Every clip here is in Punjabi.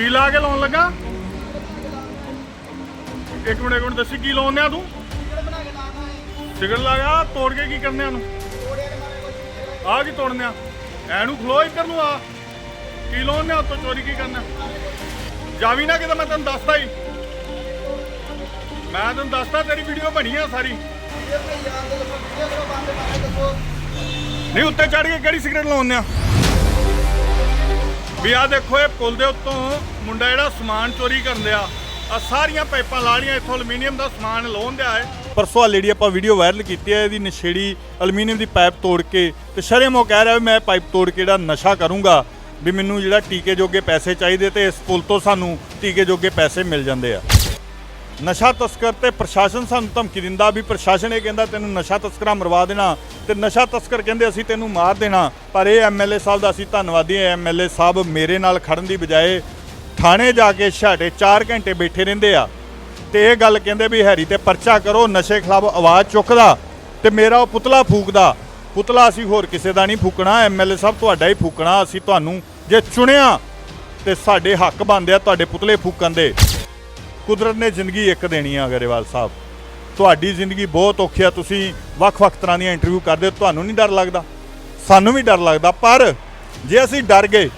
ਕੀ ਲਾ ਕੇ ਲਾਉਣ ਲੱਗਾ? ਇੱਕ ਮਿੰਟ ਇੱਕ ਮਿੰਟ, ਦੱਸੀ ਕੀ ਲਾਉਂਦੇ ਤੂੰ? ਸਿਗਰ ਲਗਾ ਤੋੜ ਕੇ ਕੀ ਕਰਨੇ ਆ ਨੂੰ? ਆ ਕੀ ਤੋੜਨੇ ਆ ਐਨੂੰ ਖਲੋ ਇੱਧਰ ਨੂੰ ਆ। ਕੀ ਲਾਉਂਦੇ ਆ ਉੱਤੋਂ ਚੋਰੀ ਕੀ ਕਰਨਾ ਜਾਵੀ ਨਾ ਕਿਤੇ, ਮੈਂ ਤੈਨੂੰ ਦੱਸਦਾ ਹੀ। ਮੈਂ ਤੈਨੂੰ ਦੱਸਦਾ, ਤੇਰੀ ਵੀਡੀਓ ਬਣੀ ਆ ਸਾਰੀ। ਨਹੀਂ, ਉੱਤੇ ਚੜ ਕੇ ਕਿਹੜੀ ਸਿਗਰਟ ਲਾਉਂਦੇ ਆ ਵੀ ਆ ਦੇਖੋ, ਇਹ ਪੁਲ ਦੇ ਉੱਤੋਂ ਮੁੰਡਾ ਜਿਹੜਾ ਸਮਾਨ ਚੋਰੀ ਕਰਨ ਦਿਆ। ਆ ਸਾਰੀਆਂ ਪਾਈਪਾਂ ਲਾੜੀਆਂ ਇੱਥੋਂ ਅਲਮੀਨੀਅਮ ਦਾ ਸਮਾਨ ਲਾਉਣ ਦਿਆ ਹੈ। ਪਰਸੋਂ ਆ ਜਿਹੜੀ ਆਪਾਂ ਵੀਡੀਓ ਵਾਇਰਲ ਕੀਤੀ ਹੈ, ਇਹਦੀ ਨਸ਼ੇੜੀ ਅਲਮੀਨੀਅਮ ਦੀ ਪਾਈਪ ਤੋੜ ਕੇ ਤੇ ਸ਼ਰਮ ਉਹ ਕਹਿ ਰਿਹਾ ਵੀ ਮੈਂ ਪਾਈਪ ਤੋੜ ਕੇ ਜਿਹੜਾ ਨਸ਼ਾ ਕਰੂੰਗਾ, ਵੀ ਮੈਨੂੰ ਜਿਹੜਾ ਟੀਕੇ ਜੋਗੇ ਪੈਸੇ ਚਾਹੀਦੇ ਤੇ ਇਸ ਪੁਲ ਤੋਂ ਸਾਨੂੰ ਟੀਕੇ ਜੋਗੇ ਪੈਸੇ ਮਿਲ ਜਾਂਦੇ ਆ। ਨਸ਼ਾ ਤਸਕਰ ਤੇ ਪ੍ਰਸ਼ਾਸਨ ਸਾਨੂੰ ਧਮਕੀ ਦਿੰਦਾ ਵੀ ਪ੍ਰਸ਼ਾਸਨ ਇਹ ਕਹਿੰਦਾ ਤੈਨੂੰ ਨਸ਼ਾ ਤਸਕਰਾਂ ਮਰਵਾ ਦੇਣਾ ਤੇ ਨਸ਼ਾ ਤਸਕਰ ਕਹਿੰਦੇ ਅਸੀਂ ਤੈਨੂੰ ਮਾਰ ਦੇਣਾ। ਪਰ ਇਹ ਐਮਐਲਏ ਸਾਹਿਬ ਦਾ ਅਸੀਂ ਧੰਨਵਾਦੀ ਹਾਂ। ਐਮਐਲਏ ਸਾਹਿਬ ਮੇਰੇ ਨਾਲ ਖੜਨ ਦੀ ਬਜਾਏ ਥਾਣੇ ਜਾ ਕੇ ਛਾਟੇ 4 ਘੰਟੇ ਬੈਠੇ ਰਹਿੰਦੇ ਆ। ਤੇ ਇਹ ਗੱਲ ਕਹਿੰਦੇ ਵੀ ਹੈਰੀ ਤੇ ਪਰਚਾ ਕਰੋ, ਨਸ਼ੇ ਖਿਲਾਫ ਆਵਾਜ਼ ਚੁੱਕਦਾ ਤੇ ਮੇਰਾ ਉਹ ਪੁਤਲਾ ਫੂਕਦਾ। ਪੁਤਲਾ ਅਸੀਂ ਹੋਰ ਕਿਸੇ ਦਾ ਨਹੀਂ ਫੂਕਣਾ। ਐਮਐਲਏ ਸਾਹਿਬ ਤੁਹਾਡਾ ਹੀ ਫੂਕਣਾ। ਅਸੀਂ ਤੁਹਾਨੂੰ ਜੇ ਚੁਣਿਆ ਤੇ ਸਾਡੇ ਹੱਕ ਬਣਦੇ ਆ ਤੁਹਾਡੇ ਪੁਤਲੇ ਫੂਕਣ ਦੇ। ਕੁਦਰਤ ਨੇ ਜ਼ਿੰਦਗੀ ਇੱਕ ਦੇਣੀ ਆ ਗਰੇਵਾਲ ਸਾਹਿਬ। ਤੁਹਾਡੀ ਜ਼ਿੰਦਗੀ ਬਹੁਤ ਔਖੀ ਆ, ਤੁਸੀਂ ਵੱਖ-ਵੱਖ ਤਰ੍ਹਾਂ ਦੀਆਂ ਇੰਟਰਵਿਊ ਕਰਦੇ ਹੋ, ਤੁਹਾਨੂੰ ਨਹੀਂ ਡਰ ਲੱਗਦਾ। ਸਾਨੂੰ ਵੀ ਡਰ ਲੱਗਦਾ, ਪਰ ਜੇ ਅਸੀਂ ਡਰ ਗਏ,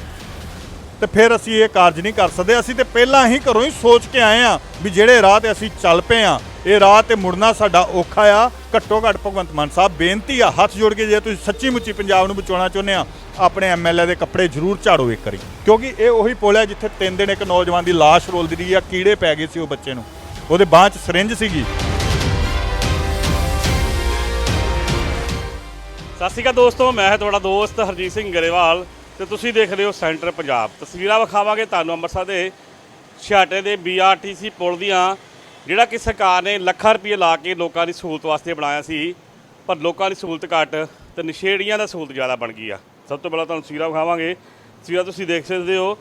ਤੇ ਫਿਰ ਅਸੀਂ ਇਹ ਕਾਰਜ ਨਹੀਂ ਕਰ ਸਕਦੇ। ਅਸੀਂ ਤੇ ਪਹਿਲਾਂ ਹੀ ਘਰੋਂ ਹੀ ਸੋਚ ਕੇ ਆਏ ਆ ਵੀ ਜਿਹੜੇ ਰਾਹ ਤੇ ਅਸੀਂ ਚੱਲ ਪਏ ਆ, ਇਹ ਰਾਹ ਤੇ ਮੁੜਨਾ ਸਾਡਾ ਔਖਾ ਆ। ਘੱਟੋ ਘੱਟ ਭਗਵੰਤ ਮਾਨ ਸਾਹਿਬ, ਬੇਨਤੀ ਆ, ਹੱਥ ਜੋੜ ਕੇ ਜੇ ਤੁਸੀਂ ਸੱਚੀ ਮੁੱਚੀ ਪੰਜਾਬ ਨੂੰ ਬਚਾਉਣਾ ਚਾਹੁੰਦੇ ਆ ਆਪਣੇ ਐਮਐਲਏ ਦੇ ਕੱਪੜੇ ਜ਼ਰੂਰ ਝਾੜੋ ਇੱਕ ਵਾਰੀ। ਕਿਉਂਕਿ ਇਹ ਉਹੀ ਪੁਲ ਹੈ ਜਿੱਥੇ ਤਿੰਨ ਦਿਨ ਇੱਕ ਨੌਜਵਾਨ ਦੀ ਲਾਸ਼ ਰੋਲਦੀ ਰਹੀ ਆ, ਕੀੜੇ ਪੈ ਗਏ ਸੀ ਉਹ ਬੱਚੇ ਨੂੰ। ਉਹਦੇ ਬਾਹ 'ਚ ਸਿਰਿੰਜ ਸੀਗੀ। ਸਤਿ ਸ਼੍ਰੀ ਅਕਾਲ ਦੋਸਤੋ, ਮੈਂ ਹਾਂ ਤੁਹਾਡਾ ਦੋਸਤ ਹਰਜੀਤ ਸਿੰਘ ਗਰੇਵਾਲ ਤੇ ਤੁਸੀਂ ਦੇਖ ਰਹੇ ਹੋ ਸੈਂਟਰ ਪੰਜਾਬ। ਤਸਵੀਰਾਂ ਵਿਖਾਵਾਂਗੇ ਤੁਹਾਨੂੰ ਅੰਮ੍ਰਿਤਸਰ ਦੇ ਛਿਆਟੇ ਦੇ ਬੀਆਰਟੀਸੀ ਪੁਲ ਦੀਆਂ, ਜਿਹੜਾ ਕਿ ਸਰਕਾਰ ਨੇ ਲੱਖਾਂ ਰੁਪਏ ਲਾ ਕੇ ਲੋਕਾਂ ਦੀ ਸਹੂਲਤ ਵਾਸਤੇ ਬਣਾਇਆ ਸੀ। ਪਰ ਲੋਕਾਂ ਦੀ ਸਹੂਲਤ ਘੱਟ ਤੇ ਨਸ਼ੇੜੀਆਂ ਦਾ ਸਹੂਲਤ ਜ਼ਿਆਦਾ ਬਣ ਗਈ ਆ। ਸਭ ਤੋਂ ਪਹਿਲਾਂ ਤੁਹਾਨੂੰ ਤਸਵੀਰਾਂ ਵਿਖਾਵਾਂਗੇ। ਤਸਵੀਰਾਂ ਤੁਸੀਂ ਦੇਖ ਸਕਦੇ ਹੋ।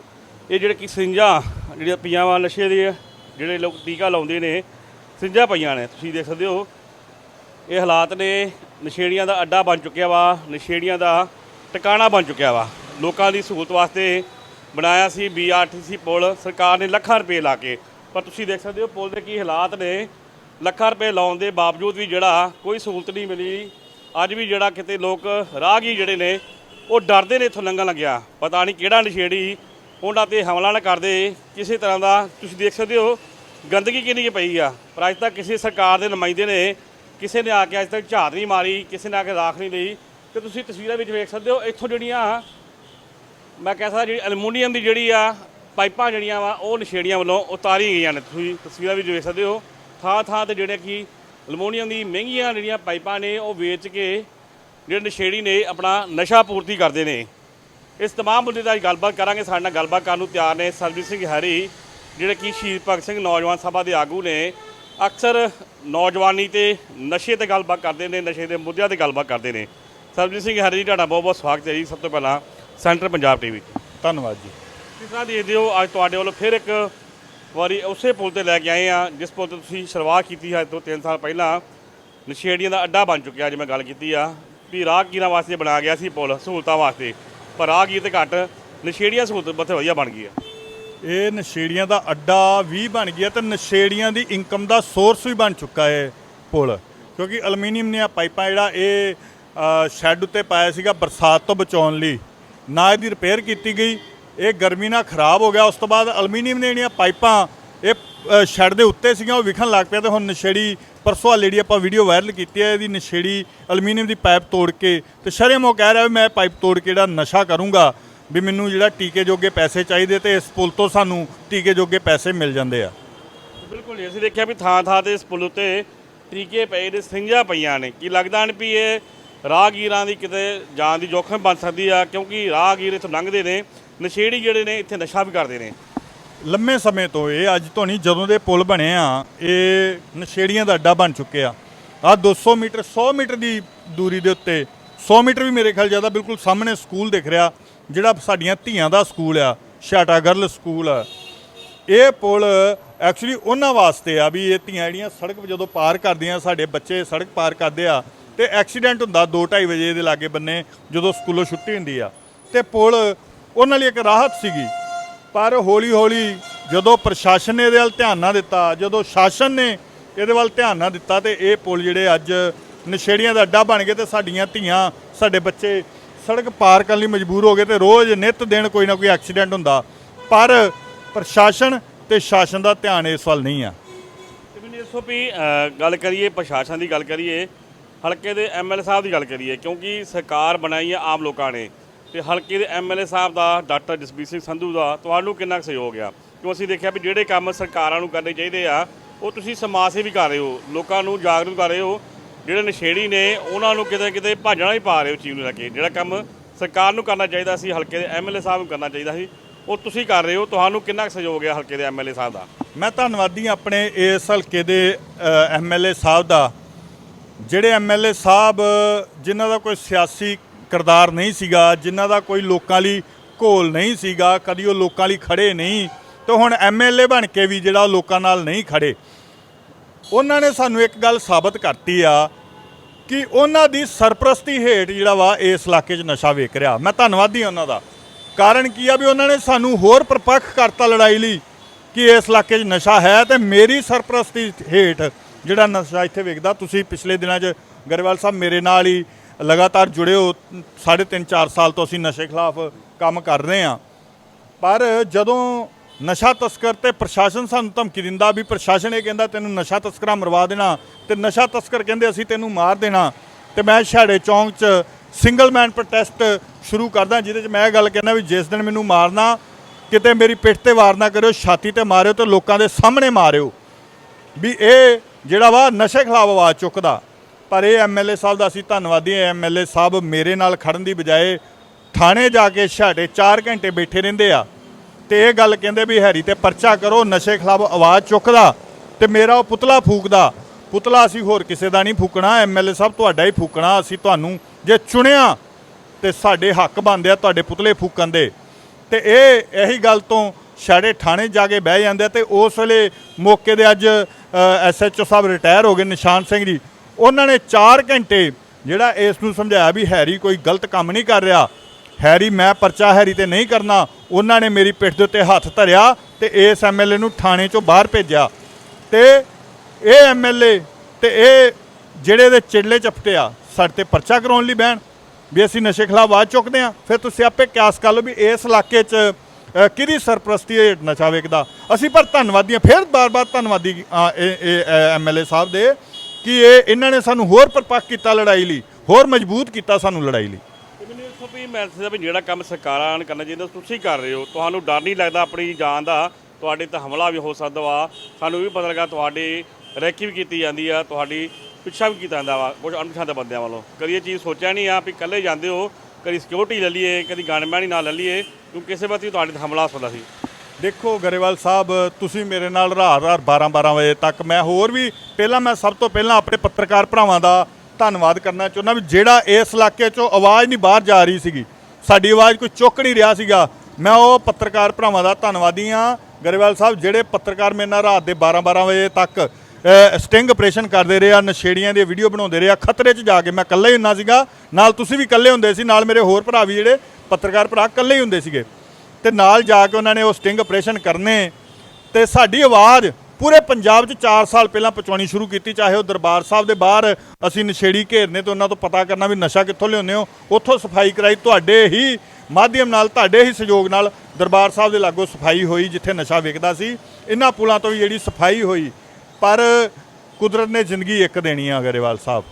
ਇਹ ਜਿਹੜੇ ਕਿ ਸਿੰਜਾਂ, ਜਿਹੜੀਆਂ ਪਈਆਂ ਵਾ ਨਸ਼ੇ ਦੇ ਜਿਹੜੇ ਲੋਕ ਟੀਕਾ ਲਾਉਂਦੇ ਨੇ, ਸਿੰਜਾਂ ਪਈਆਂ ਨੇ। ਤੁਸੀਂ ਦੇਖ ਸਕਦੇ ਹੋ, ਇਹ ਹਾਲਾਤ ਨੇ। ਨਸ਼ੇੜੀਆਂ ਦਾ ਅੱਡਾ ਬਣ ਚੁੱਕਿਆ ਵਾ, ਨਸ਼ੇੜੀਆਂ ਦਾ ਟਿਕਾਣਾ ਬਣ ਚੁੱਕਿਆ ਵਾ। ਲੋਕਾਂ ਦੀ ਸਹੂਲਤ ਵਾਸਤੇ ਬਣਾਇਆ ਸੀ ਬੀਆਰਟੀਸੀ ਪੁਲ। ਸਰਕਾਰ ਨੇ ਲੱਖਾਂ ਰੁਪਏ ਲਾ ਕੇ। ਪਰ ਤੁਸੀਂ ਦੇਖ ਸਕਦੇ ਹੋ, ਪੁਲ ਦੇ ਕੀ ਹਾਲਾਤ ਨੇ। ਲੱਖਾਂ ਰੁਪਏ ਲਾਉਣ ਦੇ ਬਾਵਜੂਦ ਵੀ ਜਿਹੜਾ ਕੋਈ ਸਹੂਲਤ ਨਹੀਂ ਮਿਲੀ। ਅੱਜ ਵੀ ਜਿਹੜਾ ਕਿਤੇ ਲੋਕ ਰਾਹਗੀਰ ਜਿਹੜੇ ਨੇ ਉਹ ਡਰਦੇ ਨੇ ਇੱਥੋਂ ਲੰਘਣ ਲੱਗਿਆ। ਪਤਾ ਨਹੀਂ ਕਿਹੜਾ ਨਸ਼ੇੜੀ ਉਹਨਾਂ ਤੇ ਹਮਲਾ ਨਾ ਕਰਦੇ, ਕਿਸੇ ਤਰ੍ਹਾਂ ਦਾ। ਤੁਸੀਂ ਦੇਖ ਸਕਦੇ ਹੋ, ਗੰਦਗੀ ਕਿੰਨੀ ਕੁ ਪਈ ਆ। ਪਰ ਅੱਜ ਤੱਕ ਕਿਸੇ ਸਰਕਾਰ ਦੇ ਨੁਮਾਇੰਦੇ ਨੇ, ਕਿਸੇ ਨੇ ਆ ਕੇ ਅੱਜ ਤੱਕ ਝਾਤ ਨਹੀਂ ਮਾਰੀ, ਕਿਸੇ ਨੇ ਆ ਕੇ ਰਾਖ ਨਹੀਂ ਲਈ। ਤੇ ਤੁਸੀਂ ਤਸਵੀਰਾਂ ਵਿੱਚ ਵੇਖ ਸਕਦੇ ਹੋ, ਇੱਥੋਂ ਜਿਹੜੀਆਂ, ਮੈਂ ਕਹਿ ਸਕਦਾ ਜਿਹੜੀ ਐਲੂਮੀਨੀਅਮ ਦੀ ਜਿਹੜੀ ਆ, ਪਾਈਪਾਂ ਜਿਹੜੀਆਂ ਵਾ, ਉਹ ਨਸ਼ੇੜੀਆਂ ਵੱਲੋਂ ਉਤਾਰੀਆਂ ਗਈਆਂ ਨੇ। ਤੁਸੀਂ ਤਸਵੀਰਾਂ ਵਿੱਚ ਵੇਖ ਸਕਦੇ ਹੋ ਥਾਂ ਥਾਂ ਤੇ ਜਿਹੜੇ ਕਿ ਐਲੂਮੀਨੀਅਮ ਦੀ ਮਹਿੰਗੀਆਂ ਜਿਹੜੀਆਂ ਪਾਈਪਾਂ ਨੇ, ਉਹ ਵੇਚ ਕੇ ਜਿਹੜੇ ਨਸ਼ੇੜੀ ਨੇ ਆਪਣਾ ਨਸ਼ਾ ਪੂਰਤੀ ਕਰਦੇ ਨੇ। ਇਸ ਤਮਾਮ ਮੁੱਦੇ ਦਾ ਅੱਜ ਗੱਲਬਾਤ ਕਰਾਂਗੇ। ਸਾਡੇ ਨਾਲ ਗੱਲਬਾਤ ਕਰਨ ਨੂੰ ਤਿਆਰ ਨੇ ਸਰਬਜੀਤ ਸਿੰਘ ਹੈਰੀ ਜਿਹੜੇ ਕਿ ਸ਼ਹੀਦ ਭਗਤ ਸਿੰਘ ਨੌਜਵਾਨ ਸਭਾ ਦੇ ਆਗੂ ਨੇ। ਅਕਸਰ ਨੌਜਵਾਨੀ ਤੇ ਨਸ਼ੇ ਤੇ ਗੱਲਬਾਤ ਕਰਦੇ ਨੇ ਨਸ਼ੇ ਦੇ ਮੁੱਦਿਆਂ ਤੇ ਗੱਲਬਾਤ ਕਰਦੇ ਨੇ। ਸਰਬਜੀਤ ਸਿੰਘ ਹੈਰੀ ਜੀ ਤੁਹਾਡਾ ਬਹੁਤ ਬਹੁਤ ਸਵਾਗਤ ਹੈ ਜੀ ਸਭ ਤੋਂ ਪਹਿਲਾਂ ਸੈਂਟਰ ਪੰਜਾਬ ਟੀਵੀ ਧੰਨਵਾਦ ਜੀ। ਕਿਸ ਤਰ੍ਹਾਂ ਦੇਖਦੇ ਹੋ ਅੱਜ ਤੁਹਾਡੇ ਵੱਲੋਂ ਫਿਰ ਇੱਕ ਵਾਰੀ ਉਸੇ ਪੁਲ ਤੇ ਲੈ ਕੇ ਆਏ ਆ ਜਿਸ ਪੁਲ ਤੇ ਤੁਸੀਂ ਸ਼ੁਰੂਆਤ ਕੀਤੀ ਹੈ ਤੋਂ 3 ਸਾਲ ਪਹਿਲਾਂ। ਨਸ਼ੇੜੀਆਂ ਦਾ ਅੱਡਾ ਬਣ ਚੁੱਕਿਆ ਜਿਵੇਂ ਗੱਲ ਕੀਤੀ ਆ। ਵੀ ਰਾਹਗੀਰਾਂ ਵਾਸਤੇ ਬਣਾਇਆ ਗਿਆ ਸੀ ਪੁਲ, ਸਹੂਲਤਾਂ ਵਾਸਤੇ। ਪਰ ਰਾਹਗੀਰ ਤੇ ਘੱਟ, ਨਸ਼ੇੜੀਆਂ ਸਹੂਲਤ ਬਹੁਤ ਵਧੀਆ ਬਣ ਗਈ ਆ ਇਹ ਨਸ਼ੇੜੀਆਂ ਦਾ ਅੱਡਾ ਵੀ ਬਣ ਗਿਆ ਤੇ ਨਸ਼ੇੜੀਆਂ ਦੀ ਇਨਕਮ ਦਾ ਸੋਰਸ ਵੀ ਬਣ ਚੁੱਕਾ ਹੈ ਪੁਲ। ਕਿਉਂਕਿ ਅਲਮੀਨੀਅਮ ਦੀਆਂ ਪਾਈਪਾਂ ਜਿਹੜਾ ਇਹ ਸ਼ੈੱਡ ਉੱਤੇ ਪਾਇਆ ਸੀਗਾ ਬਰਸਾਤ ਤੋਂ ਬਚਾਉਣ ਲਈ। ਨਾ ਇਹਦੀ ਰਿਪੇਅਰ ਕੀਤੀ ਗਈ, ਇਹ ਗਰਮੀ ਨਾਲ ਖਰਾਬ ਹੋ ਗਿਆ। ਉਸ ਤੋਂ ਬਾਅਦ ਅਲਮੀਨੀਅਮ ਦੀਆਂ ਜਿਹੜੀਆਂ ਪਾਈਪਾਂ, ਇਹ ਸ਼ੈੱਡ ਦੇ ਉੱਤੇ ਸੀਗੀਆਂ, ਉਹ ਵਿਖਣ ਲੱਗ ਪਿਆ ਤੇ ਹੁਣ ਨਸ਼ੇੜੀ ਪਰਸੋਂ ਆ ਜਿਹੜੀ ਆਪਾਂ ਵੀਡੀਓ ਵਾਇਰਲ ਕੀਤੀ ਹੈ ਇਹਦੀ ਨਸ਼ੇੜੀ ਐਲੂਮੀਨੀਅਮ ਦੀ ਪਾਈਪ ਤੋੜ ਕੇ ਤੇ ਸ਼ਰਮ ਉਹ ਕਹਿ ਰਿਹਾ ਵੀ ਮੈਂ ਪਾਈਪ ਤੋੜ ਕੇ ਜਿਹੜਾ ਨਸ਼ਾ ਕਰੂੰਗਾ ਵੀ ਮੈਨੂੰ ਜਿਹੜਾ ਟੀਕੇ ਜੋਗੇ ਪੈਸੇ ਚਾਹੀਦੇ ਤੇ ਇਸ ਪੁਲ ਤੋਂ ਸਾਨੂੰ ਟੀਕੇ ਜੋਗੇ ਪੈਸੇ ਮਿਲ ਜਾਂਦੇ ਆ। ਬਿਲਕੁਲ ਜੀ, ਅਸੀਂ ਦੇਖਿਆ ਵੀ ਥਾਂ ਥਾਂ ਤੇ ਇਸ ਪੁਲ ਉੱਤੇ ਟੀਕੇ ਪਏ ਨੇ ਸਿੰਜਾਂ ਪਈਆਂ ਨੇ। ਕੀ ਲੱਗਦਾ ਨਹੀਂ ਵੀ ਇਹ ਰਾਹਗੀਰਾਂ ਦੀ ਕਿਤੇ ਜਾਨ ਦੀ ਜੋਖਮ ਬਣ ਸਕਦੀ ਆ ਕਿਉਂਕਿ ਰਾਹਗੀਰ ਇੱਥੋਂ ਲੰਘਦੇ ਨੇ ਨਸ਼ੇੜੀ ਜਿਹੜੇ ਨੇ ਇੱਥੇ ਨਸ਼ਾ ਵੀ ਕਰਦੇ ਨੇ। ਲੰਮੇ ਸਮੇਂ ਤੋਂ ਇਹ ਅੱਜ ਤੋਂ ਨਹੀਂ, ਜਦੋਂ ਦੇ ਪੁਲ ਬਣੇ ਆ, ਇਹ ਨਸ਼ੇੜੀਆਂ ਦਾ ਅੱਡਾ ਬਣ ਚੁੱਕਿਆ ਆ। 200 ਮੀਟਰ 100 ਮੀਟਰ ਦੀ ਦੂਰੀ ਦੇ ਉੱਤੇ 100 ਮੀਟਰ ਵੀ ਮੇਰੇ ਖਿਆਲ ਜ਼ਿਆਦਾ ਬਿਲਕੁਲ ਸਾਹਮਣੇ ਸਕੂਲ ਦਿਖ ਰਿਹਾ, ਜਿਹੜਾ ਸਾਡੀਆਂ ਧੀਆਂ ਦਾ ਸਕੂਲ ਆ, ਸ਼ਾਟਾ ਗਰਲ ਸਕੂਲ ਆ। ਇਹ ਪੁਲ ਐਕਚੁਅਲੀ ਉਹਨਾਂ ਵਾਸਤੇ ਆ ਵੀ ਇਹ ਧੀਆਂ ਜਿਹੜੀਆਂ ਸੜਕ ਜਦੋਂ ਪਾਰ ਕਰਦੀਆਂ, ਸਾਡੇ ਬੱਚੇ ਸੜਕ ਪਾਰ ਕਰਦੇ ਆ, ਤੇ ਐਕਸੀਡੈਂਟ ਹੁੰਦਾ 2:30 ਵਜੇ ਦੇ ਲਾਗੇ ਬੰਨੇ, ਜਦੋਂ ਸਕੂਲੋਂ ਛੁੱਟੀ ਹੁੰਦੀ ਆ। ਤੇ ਪੁਲ, ਉਹਨਾਂ ਲਈ ਇੱਕ ਰਾਹਤ ਸੀਗੀ। ਪਰ ਹੌਲੀ ਹੌਲੀ ਜਦੋਂ ਪ੍ਰਸ਼ਾਸਨ ਨੇ ਇਹਦੇ ਵੱਲ ਧਿਆਨ ਨਾ ਦਿੱਤਾ, ਜਦੋਂ ਸ਼ਾਸਨ ਨੇ ਇਹਦੇ ਵੱਲ ਧਿਆਨ ਨਾ ਦਿੱਤਾ ਤੇ ਇਹ ਪੁਲ ਜਿਹੜੇ ਅੱਜ ਨਸ਼ੇੜੀਆਂ ਦਾ ਅੱਡਾ ਬਣ ਗਏ ਤੇ ਸਾਡੀਆਂ ਧੀਆਂ, ਸਾਡੇ ਬੱਚੇ ਸੜਕ ਪਾਰ ਕਰਨ ਲਈ ਮਜਬੂਰ ਹੋ ਗਏ ਤੇ ਰੋਜ਼ ਨਿਤ ਦਿਨ ਕੋਈ ਨਾ ਕੋਈ ਐਕਸੀਡੈਂਟ ਹੁੰਦਾ। ਪਰ ਪ੍ਰਸ਼ਾਸਨ ਤੇ ਸ਼ਾਸਨ ਦਾ ਧਿਆਨ ਇਸ ਵੱਲ ਨਹੀਂ ਆ। ਤੇ ਮੈਨੂੰ ਦੱਸੋ ਵੀ ਗੱਲ ਕਰੀਏ, ਪ੍ਰਸ਼ਾਸਨ ਦੀ ਗੱਲ ਕਰੀਏ, ਹਲਕੇ ਦੇ ਐਮਐਲਏ ਸਾਹਿਬ ਦੀ ਗੱਲ ਕਰੀਏ, ਕਿਉਂਕਿ ਸਰਕਾਰ ਬਣਾਈ ਹੈ ਆਮ ਲੋਕਾਂ ਨੇ। ਤੇ ਹਲਕੇ ਦੇ ਐਮਐਲਏ ਸਾਹਿਬ ਦਾ, ਡਾਕਟਰ ਜਸਬੀਰ ਸਿੰਘ ਸੰਧੂ ਦਾ, ਤੁਹਾਨੂੰ ਕਿੰਨਾ ਕੁ ਸਹਿਯੋਗ ਆ? ਕਿਉਂ ਅਸੀਂ ਦੇਖਿਆ ਵੀ ਜਿਹੜੇ ਕੰਮ ਸਰਕਾਰਾਂ ਨੂੰ ਕਰਨੇ ਚਾਹੀਦੇ ਆ, ਉਹ ਤੁਸੀਂ ਸਮਾਜ ਸੇਵੀ ਕਰ ਰਹੇ ਹੋ, ਲੋਕਾਂ ਨੂੰ ਜਾਗਰੂਕ ਕਰ ਰਹੇ ਹੋ। ਜਿਹੜੇ ਨਸ਼ੇੜੀ ਨੇ, ਉਹਨਾਂ ਨੂੰ ਕਿਤੇ ਕਿਤੇ ਭਾਜਣਾ ਹੀ ਪਾ ਰਹੇ ਹੋ ਚੀਜ਼ ਨੂੰ ਲੈ ਕੇ। ਜਿਹੜਾ ਕੰਮ ਸਰਕਾਰ ਨੂੰ ਕਰਨਾ ਚਾਹੀਦਾ ਸੀ, ਹਲਕੇ ਦੇ ਐਮਐਲਏ ਸਾਹਿਬ ਨੂੰ ਕਰਨਾ ਚਾਹੀਦਾ ਸੀ, ਉਹ ਤੁਸੀਂ ਕਰ ਰਹੇ ਹੋ। ਤੁਹਾਨੂੰ ਕਿੰਨਾ ਕੁ ਸਹਿਯੋਗ ਹੈ ਹਲਕੇ ਦੇ ਐਮਐਲਏ ਸਾਹਿਬ ਦਾ? ਮੈਂ ਧੰਨਵਾਦੀ ਹਾਂ ਆਪਣੇ ਇਸ ਹਲਕੇ ਦੇ ਐਮਐਲਏ ਸਾਹਿਬ ਦਾ। ਜਿਹੜੇ ਐਮਐਲਏ ਸਾਹਿਬ, ਜਿਨ੍ਹਾਂ ਦਾ ਕੋਈ ਸਿਆਸੀ ਕਿਰਦਾਰ ਨਹੀਂ ਸੀਗਾ, ਜਿਨ੍ਹਾਂ ਦਾ ਕੋਈ ਲੋਕਾਂ ਲਈ ਘੋਲ ਨਹੀਂ ਸੀਗਾ, ਕਦੀ ਉਹ ਲੋਕਾਂ ਲਈ ਖੜੇ ਨਹੀਂ, ਤੇ ਹੁਣ ਐਮਐਲਏ ਬਣ ਕੇ ਵੀ ਜਿਹੜਾ ਉਹ ਲੋਕਾਂ ਨਾਲ ਨਹੀਂ ਖੜੇ। ਉਹਨਾਂ ਨੇ ਸਾਨੂੰ ਇੱਕ ਗੱਲ ਸਾਬਤ ਕਰਤੀ ਆ ਕਿ ਉਹਨਾਂ ਦੀ ਸਰਪ੍ਰਸਤੀ ਹੇਠ ਜਿਹੜਾ ਵਾ ਇਸ ਇਲਾਕੇ 'ਚ ਨਸ਼ਾ ਵੇਖ ਰਿਹਾ। ਮੈਂ ਧੰਨਵਾਦੀ ਹਾਂ ਉਹਨਾਂ ਦਾ। ਕਾਰਨ ਕੀ ਆ ਵੀ ਉਹਨਾਂ ਨੇ ਸਾਨੂੰ ਹੋਰ ਪ੍ਰਪੱਖ ਕਰਤਾ ਲੜਾਈ ਲਈ ਕਿ ਇਸ ਇਲਾਕੇ 'ਚ ਨਸ਼ਾ ਹੈ ਤੇ ਮੇਰੀ ਸਰਪ੍ਰਸਤੀ ਹੇਠ ਜਿਹੜਾ ਨਸ਼ਾ ਇੱਥੇ ਵੇਖਦਾ। ਤੁਸੀਂ ਪਿਛਲੇ ਦਿਨਾਂ 'ਚ ਗਰੇਵਾਲ ਸਾਹਿਬ ਮੇਰੇ ਨਾਲ ਹੀ ਲਗਾਤਾਰ ਜੁੜੇ ਹੋ ਸਾਢੇ ਤਿੰਨ 4 ਸਾਲ ਤੋਂ ਅਸੀਂ ਨਸ਼ੇ ਖਿਲਾਫ ਕੰਮ ਕਰ ਰਹੇ ਹਾਂ। ਪਰ ਜਦੋਂ ਨਸ਼ਾ ਤਸਕਰ ਤੇ ਪ੍ਰਸ਼ਾਸਨ ਸਾਨੂੰ ਧਮਕੀ ਦਿੰਦਾ, ਵੀ ਪ੍ਰਸ਼ਾਸਨ ਇਹ ਕਹਿੰਦਾ ਤੈਨੂੰ ਨਸ਼ਾ ਤਸਕਰਾਂ ਮਰਵਾ ਦੇਣਾ, ਤੇ ਨਸ਼ਾ ਤਸਕਰ ਕਹਿੰਦੇ ਅਸੀਂ ਤੈਨੂੰ ਮਾਰ ਦੇਣਾ, ਤੇ ਮੈਂ ਛਾੜੇ ਚੌਂਕ 'ਚ ਸਿੰਗਲ ਮੈਨ ਪ੍ਰੋਟੈਸਟ ਸ਼ੁਰੂ ਕਰਦਾ, ਜਿਹਦੇ 'ਚ ਮੈਂ ਇਹ ਗੱਲ ਕਹਿੰਦਾ ਵੀ ਜਿਸ ਦਿਨ ਮੈਨੂੰ ਮਾਰਨਾ, ਕਿਤੇ ਮੇਰੀ ਪਿੱਠ ਤੇ ਵਾਰ ਨਾ ਕਰਿਓ, ਛਾਤੀ ਤੇ ਮਾਰਿਓ ਤੇ ਲੋਕਾਂ ਦੇ ਸਾਹਮਣੇ ਮਾਰਿਓ। ਵੀ ਇਹ ਜਿਹੜਾ ਵਾ ਨਸ਼ੇ ਖਿਲਾਫ ਆਵਾਜ਼ ਚੁੱਕਦਾ। ਪਰ ਇਹ ਐਮਐਲਏ ਸਾਹਿਬ ਦਾ ਅਸੀਂ ਧੰਨਵਾਦੀ ਹਾਂ। ਐਮਐਲਏ ਸਾਹਿਬ ਮੇਰੇ ਨਾਲ ਖੜਨ ਦੀ ਬਜਾਏ ਥਾਣੇ ਜਾ ਕੇ ਛਾੜੇ 4 ਘੰਟੇ ਬੈਠੇ ਰਹਿੰਦੇ ਆ। ਤੇ ਇਹ ਗੱਲ ਕਹਿੰਦੇ ਵੀ ਹੈਰੀ ਤੇ ਪਰਚਾ ਕਰੋ, ਨਸ਼ੇ ਖਿਲਾਫ ਆਵਾਜ਼ ਚੁੱਕਦਾ ਤੇ ਮੇਰਾ ਉਹ ਪੁਤਲਾ ਫੂਕਦਾ। ਪੁਤਲਾ ਅਸੀਂ ਹੋਰ ਕਿਸੇ ਦਾ ਨਹੀਂ ਫੂਕਣਾ ਐਮਐਲਏ ਸਾਹਿਬ ਤੁਹਾਡਾ ਹੀ ਫੂਕਣਾ, ਅਸੀਂ ਤੁਹਾਨੂੰ ਜੇ ਚੁਣਿਆ ਤੇ ਸਾਡੇ ਹੱਕ ਬਣਦੇ ਆ ਤੁਹਾਡੇ ਪੁਤਲੇ ਫੂਕਣ ਦੇ। ਤੇ ਇਹ ਇਹੀ ਗੱਲ ਤੋਂ ਛਾੜੇ ਥਾਣੇ ਜਾ ਕੇ ਬਹਿ ਜਾਂਦੇ ਆ ਤੇ ਉਸ ਵੇਲੇ ਮੌਕੇ ਦੇ ਅੱਜ ਐਸਐਚਓ ਸਾਹਿਬ ਰਿਟਾਇਰ ਹੋ ਗਏ ਨਿਸ਼ਾਨ ਸਿੰਘ ਜੀ। ਉਹਨਾਂ ਨੇ 4 ਘੰਟੇ ਜਿਹੜਾ ਇਸ ਨੂੰ ਸਮਝਾਇਆ ਵੀ ਹੈਰੀ ਕੋਈ ਗਲਤ ਕੰਮ ਨਹੀਂ ਕਰ ਰਿਹਾ। ਹੈਰੀ ਮੈਂ ਪਰਚਾ ਹੈਰੀ ਤੇ ਨਹੀਂ ਕਰਨਾ। ਉਹਨਾਂ ਨੇ ਮੇਰੀ ਪਿੱਠ ਦੇ ਉੱਤੇ ਹੱਥ ਧਰਿਆ ਤੇ ਇਸ ਐਮਐਲਏ ਨੂੰ ਥਾਣੇ ਚੋਂ ਬਾਹਰ ਭੇਜਿਆ। ਤੇ ਇਹ ਐਮਐਲਏ ਤੇ ਇਹ ਜਿਹੜੇ ਦੇ ਚਿੜਲੇ ਚਪਟੇ ਆ ਸਾਡੇ ਤੇ ਪਰਚਾ ਕਰਾਉਣ ਲਈ ਬਹਿਣ। ਵੀ ਅਸੀਂ ਨਸ਼ੇ ਖਿਲਾਫ ਆਵਾਜ਼ ਚੁੱਕਦੇ ਆ ਫਿਰ ਤੁਸੀਂ ਆਪੇ ਕਿਆਸ ਕਰ ਲਓ ਵੀ ਇਸ ਇਲਾਕੇ 'ਚ ਕਿਹਦੀ ਸਰਪ੍ਰਸਤੀ ਹੇਠ ਨਸ਼ਾ ਵੇਖਦਾ। ਅਸੀਂ ਪਰ ਧੰਨਵਾਦੀ ਹਾਂ। ਫਿਰ ਬਾਰ-ਬਾਰ ਧੰਨਵਾਦੀ ਅ, ਇਹ ਇਹ ਐਮਐਲਏ ਸਾਹਿਬ ਦੇ ਕਿ ਇਹ ਇਹਨਾਂ ਨੇ ਸਾਨੂੰ ਹੋਰ ਪਰਪੱਕ ਕੀਤਾ ਲੜਾਈ ਲਈ, ਹੋਰ ਮਜ਼ਬੂਤ ਕੀਤਾ ਸਾਨੂੰ ਲੜਾਈ ਲਈ। ਤੇ ਮੈਨੂੰ ਦੱਸੋ ਵੀ ਮੈਂ ਦੱਸਿਆ ਵੀ ਜਿਹੜਾ ਕੰਮ ਸਰਕਾਰਾਂ ਨੂੰ ਕਰਨਾ ਚਾਹੀਦਾ, ਤੁਸੀਂ ਕਰ ਰਹੇ ਹੋ। ਤੁਹਾਨੂੰ ਡਰ ਨਹੀਂ ਲੱਗਦਾ ਆਪਣੀ ਜਾਨ ਦਾ? ਤੁਹਾਡੇ ਤੇ ਹਮਲਾ ਵੀ ਹੋ ਸਕਦਾ ਵਾ। ਸਾਨੂੰ ਵੀ ਪਤਾ ਲੱਗਾ ਤੁਹਾਡੀ ਰੈਕੀ ਵੀ ਕੀਤੀ ਜਾਂਦੀ ਆ, ਤੁਹਾਡੀ ਪਿੱਛਾ ਵੀ ਕੀਤਾ ਜਾਂਦਾ ਵਾ, ਕੁਝ ਅਣਪਛਾਤੇ ਬੰਦਿਆਂ ਵੱਲੋਂ। ਕਦੀ ਇਹ ਚੀਜ਼ ਸੋਚਿਆ ਨਹੀਂ ਆ ਵੀ ਇਕੱਲੇ ਜਾਂਦੇ ਹੋ, ਕਦੀ ਸਿਕਿਉਰਿਟੀ ਲੈ ਲਈਏ, ਕਦੀ ਗਨਮੈਨ ਹੀ ਨਾਲ ਲੈ ਲਈਏ, ਕਿਉਂਕਿ ਕਿਸੇ ਵਾਰ ਤੁਹਾਡੇ ਤੇ ਹਮਲਾ ਹੋ ਸਕਦਾ ਸੀ। ਦੇਖੋ ਗਰੇਵਾਲ ਸਾਹਿਬ, ਤੁਸੀਂ ਮੇਰੇ ਨਾਲ ਰਾਤ ਰਾਤ 12 12 ਵਜੇ ਤੱਕ, ਮੈਂ ਹੋਰ ਵੀ ਪਹਿਲਾਂ ਮੈਂ ਸਭ ਤੋਂ ਪਹਿਲਾਂ ਆਪਣੇ ਪੱਤਰਕਾਰ ਭਰਾਵਾਂ ਦਾ ਧੰਨਵਾਦ ਕਰਨਾ ਚਾਹੁੰਦਾ ਵੀ ਜਿਹੜਾ ਇਸ ਇਲਾਕੇ 'ਚੋਂ ਆਵਾਜ਼ ਨਹੀਂ ਬਾਹਰ ਜਾ ਰਹੀ ਸੀਗੀ, ਸਾਡੀ ਆਵਾਜ਼ ਕੋਈ ਚੁੱਕ ਨਹੀਂ ਰਿਹਾ ਸੀਗਾ। ਮੈਂ ਉਹ ਪੱਤਰਕਾਰ ਭਰਾਵਾਂ ਦਾ ਧੰਨਵਾਦੀ ਹਾਂ। ਗਰੇਵਾਲ ਸਾਹਿਬ, ਜਿਹੜੇ ਪੱਤਰਕਾਰ ਮੇਰੇ ਨਾਲ ਰਾਤ ਦੇ 12 12 ਵਜੇ ਤੱਕ ਸਟਿੰਗ ਆਪਰੇਸ਼ਨ ਕਰਦੇ ਰਹੇ ਆ, ਨਸ਼ੇੜੀਆਂ ਦੀ ਵੀਡੀਓ ਬਣਾਉਂਦੇ ਰਹੇ ਆ, ਖਤਰੇ 'ਚ ਜਾ ਕੇ ਮੈਂ ਇਕੱਲਾ ਹੀ ਹੁੰਦਾ ਸੀਗਾ। ਨਾਲ ਤੁਸੀਂ ਵੀ ਇਕੱਲੇ ਹੁੰਦੇ ਸੀ, ਨਾਲ ਮੇਰੇ ਹੋਰ ਭਰਾ ਵੀ ਜਿਹੜੇ ਪੱਤਰਕਾਰ ਭਰਾ ਇਕੱਲੇ ਹੀ ਹੁੰਦੇ ਸੀਗੇ। ਤੇ ਨਾਲ ਜਾ ਕੇ ਉਹਨਾਂ ਨੇ ਉਹ ਸਟਿੰਗ ਆਪਰੇਸ਼ਨ ਕਰਨੇ। ਤੇ ਸਾਡੀ ਆਵਾਜ਼ ਪੂਰੇ ਪੰਜਾਬ 'ਚ 4 ਸਾਲ ਪਹਿਲਾਂ ਪਹੁੰਚਾਉਣੀ ਸ਼ੁਰੂ ਕੀਤੀ, ਚਾਹੇ ਉਹ ਦਰਬਾਰ ਸਾਹਿਬ ਦੇ ਬਾਹਰ ਅਸੀਂ ਨਸ਼ੇੜੀ ਘੇਰਨੇ ਤੇ ਉਹਨਾਂ ਤੋਂ ਪਤਾ ਕਰਨਾ ਵੀ ਨਸ਼ਾ ਕਿੱਥੋਂ ਲਿਆਉਂਦੇ ਹੋ। ਉੱਥੋਂ ਸਫ਼ਾਈ ਕਰਾਈ, ਤੁਹਾਡੇ ਹੀ ਮਾਧਿਅਮ ਨਾਲ, ਤੁਹਾਡੇ ਹੀ ਸਹਿਯੋਗ ਨਾਲ ਦਰਬਾਰ ਸਾਹਿਬ ਦੇ ਲਾਗੋਂ ਸਫ਼ਾਈ ਹੋਈ, ਜਿੱਥੇ ਨਸ਼ਾ ਵਿਕਦਾ ਸੀ। ਇਹਨਾਂ ਪੁਲਾਂ ਤੋਂ ਵੀ ਜਿਹੜੀ ਸਫ਼ਾਈ ਹੋਈ, ਪਰ ਕੁਦਰਤ ਨੇ ਜ਼ਿੰਦਗੀ ਇੱਕ ਦੇਣੀ ਆ ਗਰੇਵਾਲ ਸਾਹਿਬ।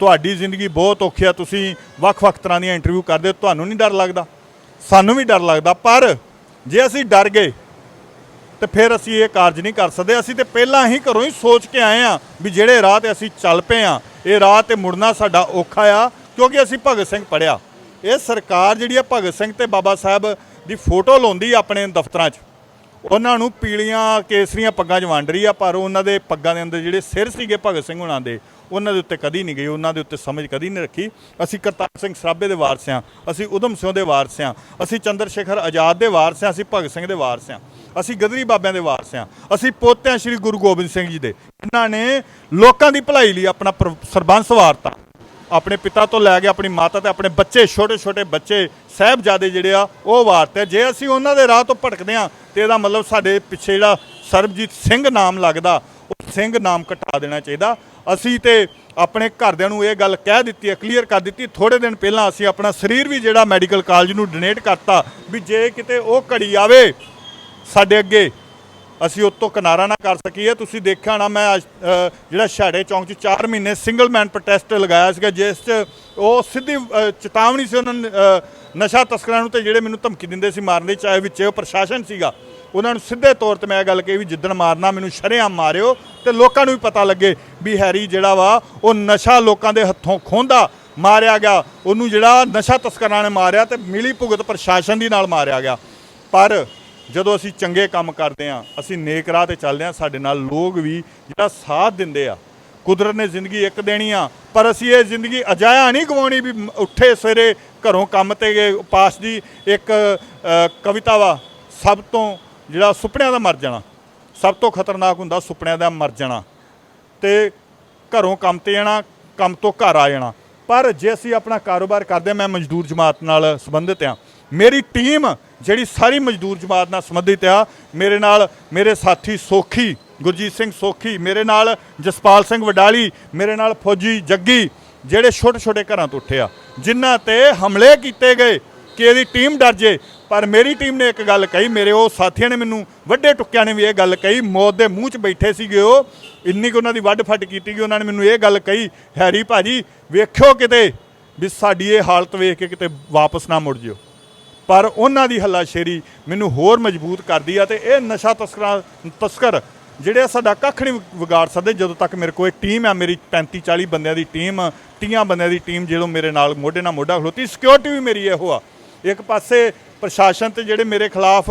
ਤੁਹਾਡੀ ਜ਼ਿੰਦਗੀ ਬਹੁਤ ਔਖੀ ਆ, ਤੁਸੀਂ ਵੱਖ-ਵੱਖ ਤਰ੍ਹਾਂ ਦੀਆਂ ਇੰਟਰਵਿਊ ਕਰਦੇ ਹੋ, ਤੁਹਾਨੂੰ ਨਹੀਂ ਡਰ ਲੱਗਦਾ। ਸਾਨੂੰ ਵੀ ਡਰ ਲੱਗਦਾ, ਪਰ ਜੇ ਅਸੀਂ ਡਰ ਗਏ, ਤੇ ਫਿਰ ਅਸੀਂ ਇਹ ਕਾਰਜ ਨਹੀਂ ਕਰ ਸਕਦੇ। ਅਸੀਂ ਤੇ ਪਹਿਲਾਂ ਹੀ ਘਰੋਂ ਹੀ ਸੋਚ ਕੇ ਆਏ ਆ ਵੀ ਜਿਹੜੇ ਰਾਹ ਤੇ ਅਸੀਂ ਚੱਲ ਪਏ ਆ ਇਹ ਰਾਹ ਤੇ ਮੁੜਨਾ ਸਾਡਾ ਔਖਾ ਆ, ਕਿਉਂਕਿ ਅਸੀਂ ਭਗਤ ਸਿੰਘ ਪੜਿਆ ਇਹ ਸਰਕਾਰ ਜਿਹੜੀ ਆ ਭਗਤ ਸਿੰਘ ਤੇ ਬਾਬਾ ਸਾਹਿਬ ਦੀ ਫੋਟੋ ਲਾਉਂਦੀ ਆਪਣੇ ਦਫ਼ਤਰਾਂ 'ਚ। ਉਹਨਾਂ ਨੂੰ ਪੀਲੀਆਂ ਕੇਸਰੀਆਂ ਪੱਗਾਂ 'ਚ ਵੰਡ ਰਹੀ ਆ, ਪਰ ਉਹਨਾਂ ਦੇ ਪੱਗਾਂ ਦੇ ਅੰਦਰ ਜਿਹੜੇ ਸਿਰ ਸੀਗੇ ਭਗਤ ਸਿੰਘ ਹੁਣਾਂ ਦੇ ਉਹਨਾਂ ਦੇ ਉੱਤੇ ਕਦੀ ਨਹੀਂ ਗਈ, ਉਹਨਾਂ ਦੇ ਉੱਤੇ ਸਮਝ ਕਦੀ ਨਹੀਂ ਰੱਖੀ। ਅਸੀਂ ਕਰਤਾਰ ਸਿੰਘ ਸਰਾਭੇ ਦੇ ਵਾਰਸ ਹਾਂ, ਅਸੀਂ ਉਧਮ ਸਿੰਘ ਦੇ ਵਾਰਸ ਹਾਂ, ਅਸੀਂ ਚੰਦਰ ਸ਼ੇਖਰ ਆਜ਼ਾਦ ਦੇ ਵਾਰਸ ਹਾਂ, ਅਸੀਂ ਭਗਤ ਸਿੰਘ ਦੇ ਵਾਰਸ ਹਾਂ, ਅਸੀਂ ਗਦਰੀ ਬਾਬਿਆਂ ਦੇ ਵਾਰਸ ਹਾਂ, ਅਸੀਂ ਪੋਤਿਆਂ ਸ੍ਰੀ ਗੁਰੂ ਗੋਬਿੰਦ ਸਿੰਘ ਜੀ ਦੇ। ਇਹਨਾਂ ਨੇ ਲੋਕਾਂ ਦੀ ਭਲਾਈ ਲਈ ਆਪਣਾ ਪਰ- ਸਰਬੰਸ ਵਾਰਤਾ ਆਪਣੇ ਪਿਤਾ ਤੋਂ ਲੈ ਕੇ ਆਪਣੀ ਮਾਤਾ ਤੇ ਆਪਣੇ ਬੱਚੇ ਛੋਟੇ ਛੋਟੇ ਬੱਚੇ, ਸਾਹਿਬਜ਼ਾਦੇ ਜਿਹੜੇ ਆ, ਉਹ ਵਾਰਤੇ ਜੇ ਅਸੀਂ ਉਹਨਾਂ ਦੇ ਰਾਹ ਤੋਂ ਭਟਕਦੇ ਆ ਤੇ ਇਹਦਾ ਮਤਲਬ ਸਾਡੇ ਪਿੱਛੇ ਜਿਹੜਾ ਸਰਬਜੀਤ ਸਿੰਘ ਨਾਮ ਲੱਗਦਾ, ਉਹ ਸਿੰਘ ਨਾਮ ਕਟਾ ਦੇਣਾ ਚਾਹੀਦਾ। ਅਸੀਂ ਤੇ ਆਪਣੇ ਘਰਦਿਆਂ ਨੂੰ ਇਹ ਗੱਲ ਕਹਿ ਦਿੱਤੀ ਹੈ ਕਲੀਅਰ ਕਰ ਦਿੱਤੀ ਥੋੜੇ ਦਿਨ ਪਹਿਲਾਂ ਅਸੀਂ ਆਪਣਾ ਸਰੀਰ ਵੀ ਜਿਹੜਾ ਮੈਡੀਕਲ ਕਾਲਜ ਨੂੰ ਡੋਨੇਟ ਕਰਤਾ ਵੀ ਜੇ ਕਿਤੇ ਉਹ ਘੜੀ ਆਵੇ ਸਾਡੇ ਅੱਗੇ ਅਸੀਂ ਉਹ ਤੋਂ ਕਿਨਾਰਾ ਨਾ ਕਰ ਸਕੀਏ। ਤੁਸੀਂ ਦੇਖਿਆ ਨਾ ਮੈਂ ਅੱਜ, ਅ, ਜਿਹੜਾ ਛਾੜੇ ਚੌਂਕ 'ਚ 4 ਮਹੀਨੇ ਸਿੰਗਲ ਮੈਨ ਪ੍ਰੋਟੈਸਟ ਲਗਾਇਆ ਸੀਗਾ ਜਿਸ 'ਚ ਉਹ ਸਿੱਧੀ ਅ, ਚੇਤਾਵਨੀ ਸੀ ਉਹਨਾਂ ਨੇ ਅ, ਨਸ਼ਾ ਤਸਕਰਾਂ ਨੂੰ ਤੇ ਜਿਹੜੇ ਮੈਨੂੰ ਧਮਕੀ ਦਿੰਦੇ ਸੀ ਮਾਰਨ ਦੀ ਚਾਹੇ ਵਿੱਚ ਉਹ ਪ੍ਰਸ਼ਾਸਨ ਸੀਗਾ। ਉਹਨਾਂ ਨੂੰ ਸਿੱਧੇ ਤੌਰ ਤੇ ਮੈਂ ਇਹ ਗੱਲ ਕਹੀ ਵੀ ਜਿੱਦਣ ਮਾਰਨਾ, ਮੈਨੂੰ ਸ਼ਰੇਆਮ ਮਾਰਿਓ ਤੇ ਲੋਕਾਂ ਨੂੰ ਵੀ ਪਤਾ ਲੱਗੇ ਵੀ ਹੈਰੀ ਜਿਹੜਾ ਵਾ, ਉਹ ਨਸ਼ਾ ਲੋਕਾਂ ਦੇ ਹੱਥੋਂ ਖੋਂਦਾ, ਮਾਰਿਆ ਗਿਆ। ਉਹਨੂੰ ਜਿਹੜਾ ਨਸ਼ਾ ਤਸਕਰਾਂ ਨੇ ਮਾਰਿਆ ਤੇ ਮਿਲੀ ਭੁਗਤ ਪ੍ਰਸ਼ਾਸਨ ਦੀ ਨਾਲ ਮਾਰਿਆ ਗਿਆ। ਪਰ ਜਦੋਂ ਅਸੀਂ ਚੰਗੇ ਕੰਮ ਕਰਦੇ ਆ ਅਸੀਂ ਨੇਕ ਰਾਹ ਤੇ ਚੱਲਦੇ ਆ ਸਾਡੇ ਨਾਲ ਲੋਕ ਵੀ ਜਿਹੜਾ ਸਾਥ ਦਿੰਦੇ ਆ, ਕੁਦਰਤ ਨੇ ਜ਼ਿੰਦਗੀ ਇੱਕ ਦੇਣੀ ਆ, ਪਰ ਅਸੀਂ ਇਹ ਜ਼ਿੰਦਗੀ ਅਜਾਇਆ ਨਹੀਂ ਗਵਾਉਣੀ ਵੀ ਉੱਠੇ ਸਵੇਰੇ ਘਰੋਂ ਕੰਮ ਤੇ ਗਏ ਪਾਸ ਦੀ ਇੱਕ ਕਵਿਤਾ ਵਾ, ਸਭ ਤੋਂ ਜਿਹੜਾ ਸੁਪਨਿਆਂ ਦਾ ਮਰ ਜਾਣਾ ਸਭ ਤੋਂ ਖਤਰਨਾਕ ਹੁੰਦਾ ਸੁਪਨਿਆਂ ਦਾ ਮਰ ਜਾਣਾ। ਤੇ ਘਰੋਂ ਕੰਮ ਤੇ ਜਾਣਾ ਕੰਮ ਤੋਂ ਘਰ ਆ ਜਾਣਾ। ਪਰ ਜੇ ਅਸੀਂ ਆਪਣਾ ਕਾਰੋਬਾਰ ਕਰਦੇ ਹਾਂ, ਮੈਂ ਮਜ਼ਦੂਰ ਜਮਾਤ ਨਾਲ ਸੰਬੰਧਿਤ ਆ ਮੇਰੀ ਟੀਮ ਜਿਹੜੀ ਸਾਰੀ ਮਜ਼ਦੂਰ ਜਮਾਤ ਨਾਲ ਸੰਬੰਧਿਤ ਆ ਮੇਰੇ ਨਾਲ ਮੇਰੇ ਸਾਥੀ ਸੋਖੀ ਗੁਰਜੀਤ ਸਿੰਘ ਸੋਖੀ ਮੇਰੇ ਨਾਲ ਜਸਪਾਲ ਸਿੰਘ ਵਡਾਲੀ ਮੇਰੇ ਨਾਲ ਫੌਜੀ ਜੱਗੀ ਜਿਹੜੇ ਛੋਟੇ ਛੋਟੇ ਘਰਾਂ ਤੋਂ ਉੱਠੇ ਆ ਜਿਨ੍ਹਾਂ ਤੇ ਹਮਲੇ ਕੀਤੇ ਗਏ ਕਿ ਇਹਦੀ ਟੀਮ ਡਰ ਜੇ ਪਰ ਮੇਰੀ ਟੀਮ ਨੇ ਇੱਕ ਗੱਲ ਕਹੀ, ਮੇਰੇ ਉਹ ਸਾਥੀਆਂ ਨੇ ਮੈਨੂੰ ਵੱਡੇ ਟੁੱਕਿਆਂ ਨੇ ਵੀ ਇਹ ਗੱਲ ਕਹੀ, ਮੌਤ ਦੇ ਮੂੰਹ 'ਚ ਬੈਠੇ ਸੀਗੇ ਉਹ, ਇੰਨੀ ਕੁ ਉਹਨਾਂ ਦੀ ਵੱਡ ਫੱਟ ਕੀਤੀ ਕਿ ਉਹਨਾਂ ਨੇ ਮੈਨੂੰ ਇਹ ਗੱਲ ਕਹੀ, ਹੈਰੀ ਭਾਜੀ, ਵੇਖਿਓ ਕਿਤੇ ਵੀ ਸਾਡੀ ਇਹ ਹਾਲਤ ਵੇਖ ਕੇ ਕਿਤੇ ਵਾਪਸ ਨਾ ਮੁੜ ਜਿਓ। ਪਰ ਉਹਨਾਂ ਦੀ ਹੱਲਾਸ਼ੇਰੀ ਮੈਨੂੰ ਹੋਰ ਮਜ਼ਬੂਤ ਕਰਦੀ ਆ ਤੇ ਇਹ ਨਸ਼ਾ ਤਸਕਰਾਂ, ਤਸਕਰ ਜਿਹੜੇ ਆ ਸਾਡਾ ਕੱਖ ਨਹੀਂ ਵਿਗਾੜ ਸਕਦੇ, ਜਦੋਂ ਤੱਕ ਮੇਰੇ ਕੋਲ ਇੱਕ ਟੀਮ ਆ, ਮੇਰੀ 35 40 ਬੰਦਿਆਂ ਦੀ ਟੀਮ 30 ਬੰਦਿਆਂ ਦੀ ਟੀਮ, ਜਦੋਂ ਮੇਰੇ ਨਾਲ ਮੋਢੇ ਨਾਲ ਮੋਢਾ ਖਲੋਤੀ ਸਿਕਿਉਰਿਟੀ ਵੀ ਮੇਰੀ ਇਹੋ ਆ। ਇੱਕ ਪਾਸੇ ਪ੍ਰਸ਼ਾਸਨ ਤੇ ਜਿਹੜੇ ਮੇਰੇ ਖਿਲਾਫ